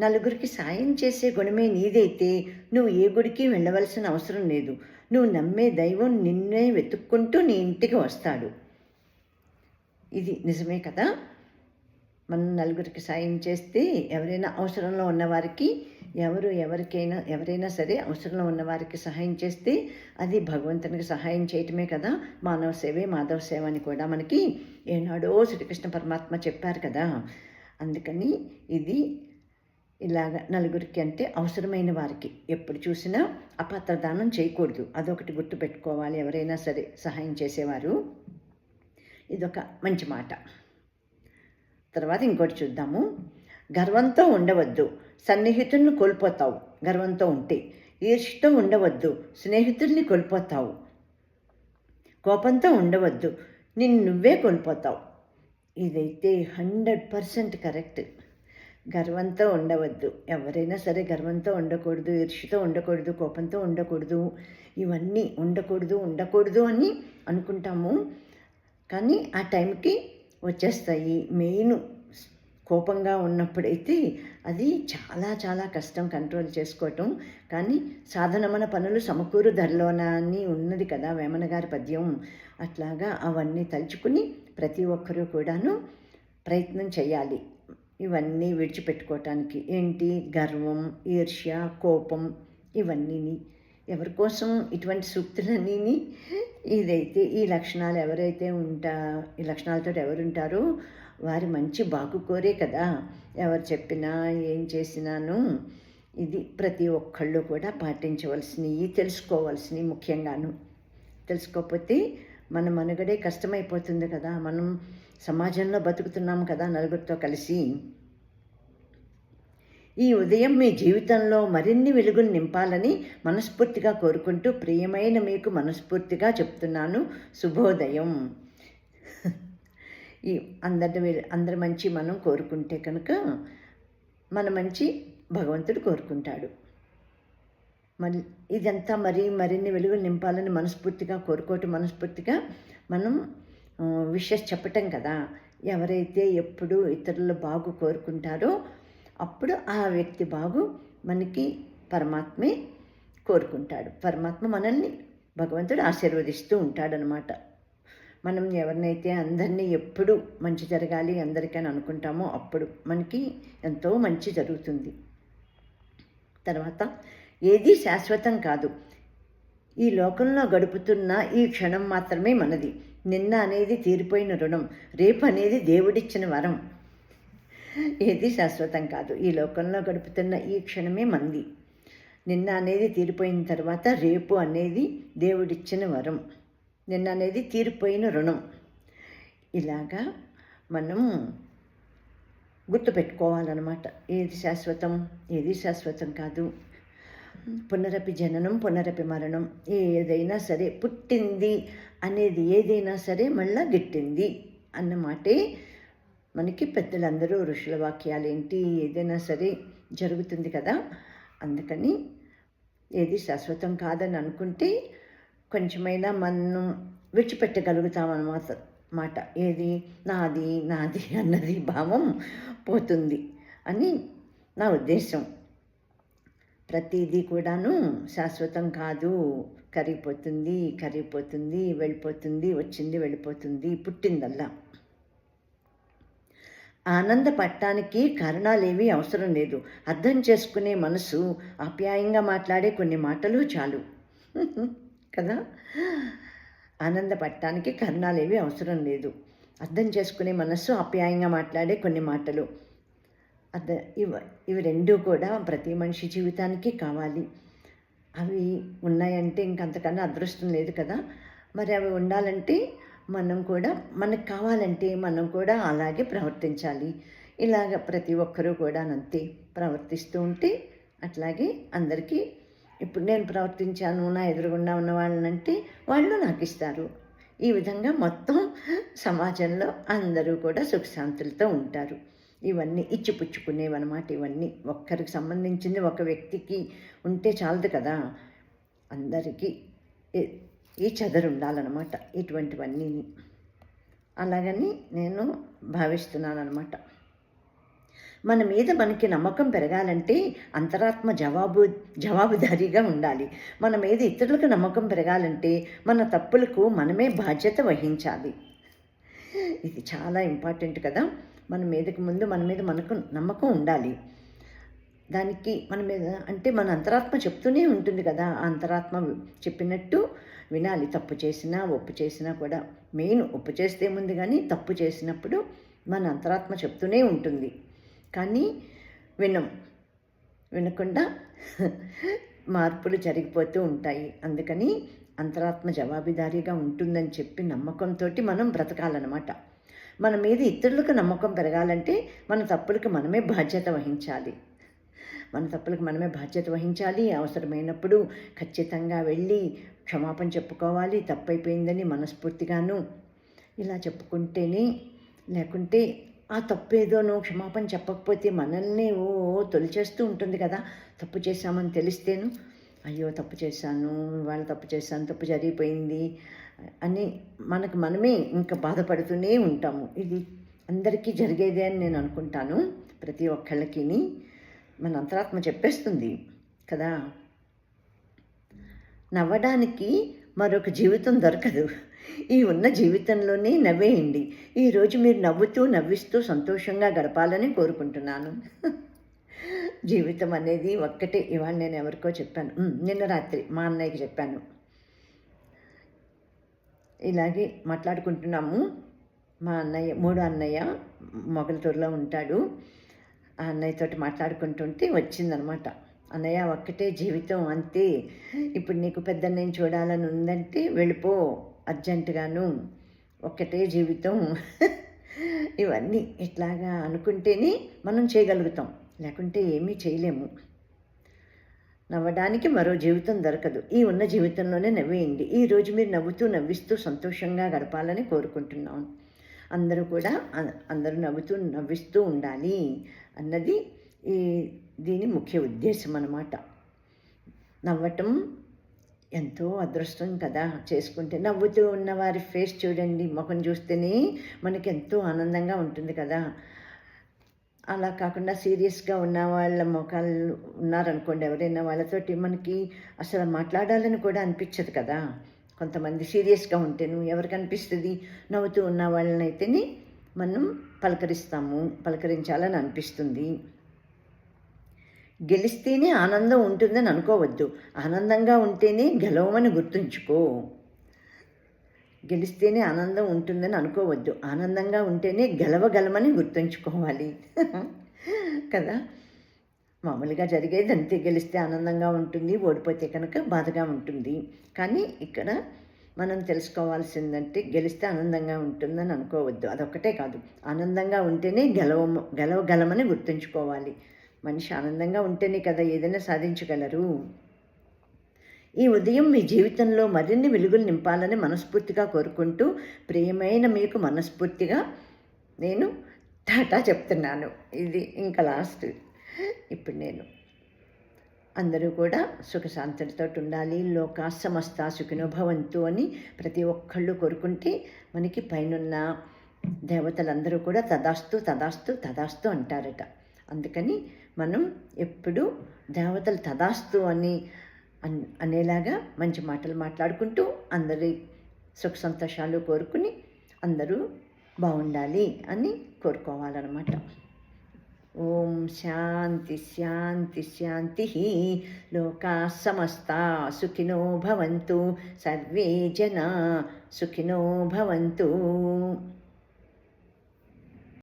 నలుగురికి సాయం చేసే గుణమే నీదైతే నువ్వు ఏ గుడికి వెళ్ళవలసిన అవసరం లేదు. నువ్వు నమ్మే దైవం నిన్నే వెతుక్కుంటూ నీ ఇంటికి వస్తాడు. ఇది నిజమే కదా? మనం నలుగురికి సాయం చేస్తే ఎవరైనా అవసరంలో ఉన్నవారికి ఎవరు ఎవరికైనా ఎవరైనా సరే అవసరంలో ఉన్నవారికి సహాయం చేస్తే అది భగవంతునికి సహాయం చేయటమే కదా? మానవ సేవే మాధవ సేవ అని కూడా మనకి ఏనాడో శ్రీకృష్ణ పరమాత్మ చెప్పారు కదా? అందుకని ఇది ఇలాగ నలుగురికి అంటే అవసరమైన వారికి ఎప్పుడు చూసినా అపాత్రదానం చేయకూడదు. అదొకటి గుర్తు పెట్టుకోవాలి. ఎవరైనా సరే సహాయం చేసేవారు. ఇదొక మంచి మాట. తర్వాత ఇంకోటి చూద్దాము. గర్వంతో ఉండవద్దు. సన్నిహితుల్ని కోల్పోతావు. గర్వంతో ఉంటే. ఈర్ష్యతో ఉండవద్దు. స్నేహితుల్ని కోల్పోతావు. కోపంతో ఉండవద్దు. నిన్ను నువ్వే కోల్పోతావు. ఇదైతే హండ్రెడ్ పర్సెంట్ కరెక్ట్. గర్వంతో ఉండవద్దు. ఎవరైనా సరే గర్వంతో ఉండకూడదు ఇర్షితో ఉండకూడదు కోపంతో ఉండకూడదు. ఇవన్నీ ఉండకూడదు ఉండకూడదు అని అనుకుంటాము. కానీ ఆ టైంకి వచ్చేస్తాయి. మెయిన్ కోపంగా ఉన్నప్పుడైతే అది చాలా చాలా కష్టం కంట్రోల్ చేసుకోవటం. కానీ సాధనమన పనులు సమకూరు ధరలోన అని ఉన్నది కదా వేమన గారి పద్యం. అట్లాగా అవన్నీ తలుచుకుని ప్రతి ఒక్కరూ కూడాను ప్రయత్నం చేయాలి. ఇవన్నీ విడిచిపెట్టుకోవటానికి ఏంటి? గర్వం ఈర్ష్య కోపం ఇవన్నీని. ఎవరి కోసం ఇటువంటి సూక్తులన్నీ ఇదైతే ఈ లక్షణాలు ఎవరైతే ఉంటా ఈ లక్షణాలతో ఎవరు ఉంటారో వారి మంచి బాగు కోరే కదా. ఎవరు చెప్పినా ఏం చేసినాను ఇది ప్రతి ఒక్కళ్ళు కూడా పాటించవలసినవి తెలుసుకోవాల్సినవి ముఖ్యంగాను. తెలుసుకోకపోతే మన మనుగడే కష్టమైపోతుంది కదా. మనం సమాజంలో బతుకుతున్నాం కదా నలుగురితో కలిసి. ఈ ఉదయం మీ జీవితంలో మరిన్ని వెలుగులు నింపాలని మనస్ఫూర్తిగా కోరుకుంటూ ప్రియమైన మీకు మనస్ఫూర్తిగా చెప్తున్నాను. శుభోదయం. ఈ అందరి అందరి మంచి మనం కోరుకుంటే కనుక మన మంచి భగవంతుడు కోరుకుంటాడు. మరి ఇదంతా మరి మరిన్ని వెలుగులు నింపాలని మనస్ఫూర్తిగా కోరుకోవటం మనస్ఫూర్తిగా మనం విషెస్ చెప్పటం కదా. ఎవరైతే ఎప్పుడు ఇతరుల బాగు కోరుకుంటారో అప్పుడు ఆ వ్యక్తి బాగు మనకి పరమాత్మే కోరుకుంటాడు. పరమాత్మ మనల్ని భగవంతుడు ఆశీర్వదిస్తూ ఉంటాడనమాట. మనం ఎవరినైతే అందరినీ ఎప్పుడు మంచి జరగాలి అందరికని అనుకుంటామో అప్పుడు మనకి ఎంతో మంచి జరుగుతుంది. తర్వాత ఏది శాశ్వతం కాదు. ఈ లోకంలో గడుపుతున్న ఈ క్షణం మాత్రమే మనది. నిన్న అనేది తీరిపోయిన రుణం రేపు అనేది దేవుడిచ్చిన వరం. ఏది శాశ్వతం కాదు. ఈ లోకంలో గడుపుతున్న ఈ క్షణమే మంది. నిన్న అనేది తీరిపోయిన తర్వాత రేపు అనేది దేవుడిచ్చిన వరం. నిన్న అనేది తీరిపోయిన రుణం. ఇలాగా మనం గుర్తుపెట్టుకోవాలన్నమాట. ఏది శాశ్వతం? ఏది శాశ్వతం కాదు? పునరపి జననం పునరపి మరణం ఏదైనా సరే పుట్టింది అనేది ఏదైనా సరే మళ్ళా గిట్టింది అన్నమాటే మనకి పెద్దలందరూ ఋషుల వాక్యాలు ఏంటి ఏదైనా సరే జరుగుతుంది కదా. అందుకని ఏది శాశ్వతం కాదని అనుకుంటే కొంచెమైనా మనం విడిచిపెట్టగలుగుతామన్నమాట మాట. ఏది? నాది నాది అన్నది భావం పోతుంది అని నా ఉద్దేశం. ప్రతిదీ కూడాను శాశ్వతం కాదు. కరిగిపోతుంది కరిగిపోతుంది వెళ్ళిపోతుంది వచ్చింది వెళ్ళిపోతుంది పుట్టిందల్లా. ఆనందపడటానికి కారణాలేవి అవసరం లేదు. అర్థం చేసుకునే మనసు ఆప్యాయంగా మాట్లాడే కొన్ని మాటలు చాలు. కదా? ఆనందపడటానికి కారణాలేవి అవసరం లేదు. అర్థం చేసుకునే మనస్సు ఆప్యాయంగా మాట్లాడే కొన్ని మాటలు. అర్థ ఇవ ఇవి రెండు కూడా ప్రతి మనిషి జీవితానికి కావాలి. అవి ఉన్నాయంటే ఇంకంతకన్నా అదృష్టం లేదు కదా. మరి అవి ఉండాలంటే మనం కూడా మనకు కావాలంటే మనం కూడా అలాగే ప్రవర్తించాలి. ఇలాగ ప్రతి ఒక్కరూ కూడా అంతే ప్రవర్తిస్తూ ఉంటే అట్లాగే అందరికీ ఇప్పుడు నేను ప్రవర్తించాను నా ఎదురుగుండా ఉన్న వాళ్ళనంటే వాళ్ళు నాకు ఇస్తారు ఈ విధంగా మొత్తం సమాజంలో అందరూ కూడా సుఖశాంతులతో ఉంటారు. ఇవన్నీ ఇచ్చిపుచ్చుకునేవన్నమాట ఇవన్నీ. ఒక్కరికి సంబంధించింది ఒక వ్యక్తికి ఉంటే చాలదు కదా. అందరికీ ఈ- చదరు ఉండాలన్నమాట ఇటువంటివన్నీ అలాగని నేను భావిస్తున్నాను అనమాట మన మీద మనకి నమ్మకం పెరగాలంటే అంతరాత్మ జవాబు జవాబుదారీగా ఉండాలి. మన మీద ఇతరులకు నమ్మకం పెరగాలంటే మన తప్పులకు మనమే బాధ్యత వహించాలి. ఇది చాలా ఇంపార్టెంట్ కదా. మన మీదకి ముందు మన మీద మనకు నమ్మకం ఉండాలి. దానికి మన మీద అంటే మన అంతరాత్మ చెప్తూనే ఉంటుంది కదా. ఆ అంతరాత్మ చెప్పినట్టు వినాలి. తప్పు చేసినా ఒప్పు చేసినా కూడా మెయిన్ ఒప్పు చేస్తే ముందు కానీ తప్పు చేసినప్పుడు మన అంతరాత్మ చెప్తూనే ఉంటుంది. కానీ వినం. వినకుండా మార్పులు జరిగిపోతూ ఉంటాయి. అందుకని అంతరాత్మ జవాబుదారీగా ఉంటుందని చెప్పి నమ్మకంతో మనం బ్రతకాలన్నమాట. మన మీద ఇతరులకు నమ్మకం పెరగాలంటే మన తప్పులకు మనమే బాధ్యత వహించాలి. మన తప్పులకు మనమే బాధ్యత వహించాలి. అవసరమైనప్పుడు ఖచ్చితంగా వెళ్ళి క్షమాపణ చెప్పుకోవాలి. తప్పైపోయిందని మనస్ఫూర్తిగాను ఇలా చెప్పుకుంటేనే లేకుంటే ఆ తప్పు ఏదోనో క్షమాపణ చెప్పకపోతే మనల్ని ఓ తొలిచేస్తూ ఉంటుంది కదా. తప్పు చేశామని తెలిస్తేను అయ్యో తప్పు చేశాను ఇవాళ తప్పు చేశాను తప్పు జరిగిపోయింది అని మనకు మనమే ఇంకా బాధపడుతూనే ఉంటాము. ఇది అందరికీ జరిగేదే అని నేను అనుకుంటాను ప్రతి ఒక్కళ్ళకి మన అంతరాత్మ చెప్పేస్తుంది కదా. నవ్వడానికి మరొక జీవితం దొరకదు. ఈ ఉన్న జీవితంలోనే నవ్వేయండి. ఈరోజు మీరు నవ్వుతూ నవ్విస్తూ సంతోషంగా గడపాలని కోరుకుంటున్నాను. జీవితం అనేది ఒక్కటే. ఇవాళ నేను ఎవరికో చెప్పాను. నిన్న రాత్రి మా అన్నయ్యకి చెప్పాను. ఇలాగే మాట్లాడుకుంటున్నాము. మా అన్నయ్య మూడో అన్నయ్య మొగలతూరులో ఉంటాడు. ఆ అన్నయ్యతోటి మాట్లాడుకుంటుంటే వచ్చిందనమాట. అన్నయ్య ఒక్కటే జీవితం అంతే. ఇప్పుడు నీకు పెద్ద నేను చూడాలని ఉందంటే వెళ్ళిపో అర్జెంటుగాను. ఒక్కటే జీవితం. ఇవన్నీ ఇట్లాగా అనుకుంటేనే మనం చేయగలుగుతాం. లేకుంటే ఏమీ చేయలేము. నవ్వడానికి మరో జీవితం దొరకదు. ఈ ఉన్న జీవితంలోనే నవ్వేయండి. ఈరోజు మీరు నవ్వుతూ నవ్విస్తూ సంతోషంగా గడపాలని కోరుకుంటున్నాం అందరూ కూడా అందరూ నవ్వుతూ నవ్విస్తూ ఉండాలి అన్నది ఈ దీని ముఖ్య ఉద్దేశం అన్నమాట. నవ్వటం ఎంతో అదృష్టం కదా చేసుకుంటే. నవ్వుతూ ఉన్న వారి ఫేస్ చూడండి ముఖం చూస్తేనే మనకి ఎంతో ఆనందంగా ఉంటుంది కదా. అలా కాకుండా సీరియస్గా ఉన్న వాళ్ళ ముఖాలు ఉన్నారనుకోండి ఎవరైనా వాళ్ళతోటి మనకి అసలు మాట్లాడాలని కూడా అనిపించదు కదా. కొంతమంది సీరియస్గా ఉంటేను ఎవరికి అనిపిస్తుంది? నవ్వుతూ ఉన్న వాళ్ళని అయితేనే మనం పలకరిస్తాము పలకరించాలని అనిపిస్తుంది. గెలిస్తేనే ఆనందం ఉంటుందని అనుకోవద్దు. ఆనందంగా ఉంటేనే గెలవమని గుర్తుంచుకో. గెలిస్తేనే ఆనందం ఉంటుందని అనుకోవద్దు. ఆనందంగా ఉంటేనే గెలవగలమని గుర్తుంచుకోవాలి. కదా? మామూలుగా జరిగేది అంతే. గెలిస్తే ఆనందంగా ఉంటుంది ఓడిపోతే కనుక బాధగా ఉంటుంది. కానీ ఇక్కడ మనం తెలుసుకోవాల్సిందంటే గెలిస్తే ఆనందంగా ఉంటుందని అనుకోవద్దు. అదొక్కటే కాదు. ఆనందంగా ఉంటేనే గెలవ గెలవగలమని గుర్తుంచుకోవాలి. మనిషి ఆనందంగా ఉంటేనే కదా ఏదైనా సాధించగలరు. ఈ ఉదయం మీ జీవితంలో మరిన్ని వెలుగులు నింపాలని మనస్ఫూర్తిగా కోరుకుంటూ ప్రియమైన మీకు మనస్ఫూర్తిగా నేను టాటా చెప్తున్నాను. ఇది ఇంకా లాస్ట్. ఇప్పుడు నేను అందరూ కూడా సుఖశాంతులతో ఉండాలి లోక సమస్త సుఖినోభవంతు అని ప్రతి ఒక్కళ్ళు కోరుకుంటే మనకి పైనున్న దేవతలందరూ కూడా తదాస్తు తదాస్తు తదాస్తు అంటారట. అందుకని మనం ఎప్పుడూ దేవతలు తదాస్తు అన్ అనేలాగా మంచి మాటలు మాట్లాడుకుంటూ అందరి సుఖ సంతోషాలు కోరుకుని అందరూ బాగుండాలి అని కోరుకోవాలన్నమాట. ఓం శాంతి శాంతి శాంతి లోకా సమస్త సుఖినో భవంతు. సర్వే జనా సుఖినో భవంతు.